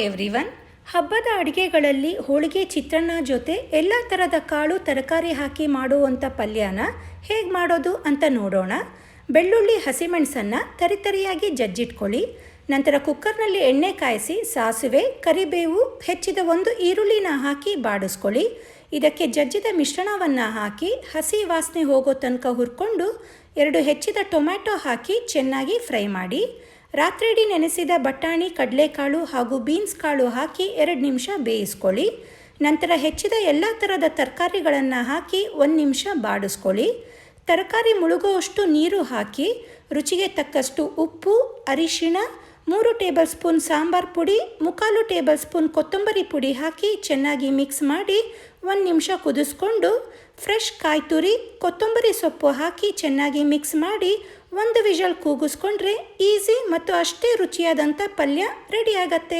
Everyone. ಹಬ್ಬದ ಅಡುಗೆಗಳಲ್ಲಿ ಹೋಳಿಗೆ, ಚಿತ್ರಾನ್ನ ಜೊತೆ ಎಲ್ಲ ಥರದ ಕಾಳು ತರಕಾರಿ ಹಾಕಿ ಮಾಡುವಂಥ ಪಲ್ಯನ ಹೇಗೆ ಮಾಡೋದು ಅಂತ ನೋಡೋಣ. ಬೆಳ್ಳುಳ್ಳಿ ಹಸಿಮೆಣಸನ್ನು ತರಿತರಿಯಾಗಿ ಜಜ್ಜಿಟ್ಕೊಳ್ಳಿ. ನಂತರ ಕುಕ್ಕರ್ನಲ್ಲಿ ಎಣ್ಣೆ ಕಾಯಿಸಿ ಸಾಸಿವೆ, ಕರಿಬೇವು, ಹೆಚ್ಚಿದ ಒಂದು ಈರುಳ್ಳಿನ ಹಾಕಿ ಬಾಡಿಸ್ಕೊಳ್ಳಿ. ಇದಕ್ಕೆ ಜಜ್ಜಿದ ಮಿಶ್ರಣವನ್ನು ಹಾಕಿ ಹಸಿ ವಾಸನೆ ಹೋಗೋ ತನಕ ಹುರ್ಕೊಂಡು ಎರಡು ಹೆಚ್ಚಿದ ಟೊಮ್ಯಾಟೊ ಹಾಕಿ ಚೆನ್ನಾಗಿ ಫ್ರೈ ಮಾಡಿ. ರಾತ್ರಿಡೀ ನೆನೆಸಿದ ಬಟಾಣಿ, ಕಡಲೆಕಾಳು ಹಾಗೂ ಬೀನ್ಸ್ ಕಾಳು ಹಾಕಿ ಎರಡು ನಿಮಿಷ ಬೇಯಿಸ್ಕೊಳ್ಳಿ. ನಂತರ ಹೆಚ್ಚಿದ ಎಲ್ಲ ಥರದ ತರಕಾರಿಗಳನ್ನು ಹಾಕಿ ಒಂದು ನಿಮಿಷ ಬಾಡಿಸ್ಕೊಳ್ಳಿ. ತರಕಾರಿ ಮುಳುಗುವಷ್ಟು ನೀರು ಹಾಕಿ, ರುಚಿಗೆ ತಕ್ಕಷ್ಟು ಉಪ್ಪು, ಅರಿಶಿಣ ಮೂರು ಟೇಬಲ್ ಸ್ಪೂನ್ ಸಾಂಬಾರ್ ಪುಡಿ, ಮುಕ್ಕಾಲು ಟೇಬಲ್ ಸ್ಪೂನ್ ಕೊತ್ತಂಬರಿ ಪುಡಿ ಹಾಕಿ ಚೆನ್ನಾಗಿ ಮಿಕ್ಸ್ ಮಾಡಿ ಒಂದು ನಿಮಿಷ ಕುದಿಸ್ಕೊಂಡು ಫ್ರೆಶ್ ಕಾಯಿ ತುರಿ, ಕೊತ್ತಂಬರಿ ಸೊಪ್ಪು ಹಾಕಿ ಚೆನ್ನಾಗಿ ಮಿಕ್ಸ್ ಮಾಡಿ ಒಂದು ವಿಷಲ್ ಕೂಗಿಸ್ಕೊಂಡ್ರೆ ಈಸಿ ಮತ್ತು ಅಷ್ಟೇ ರುಚಿಯಾದಂಥ ಪಲ್ಯ ರೆಡಿ ಆಗತ್ತೆ.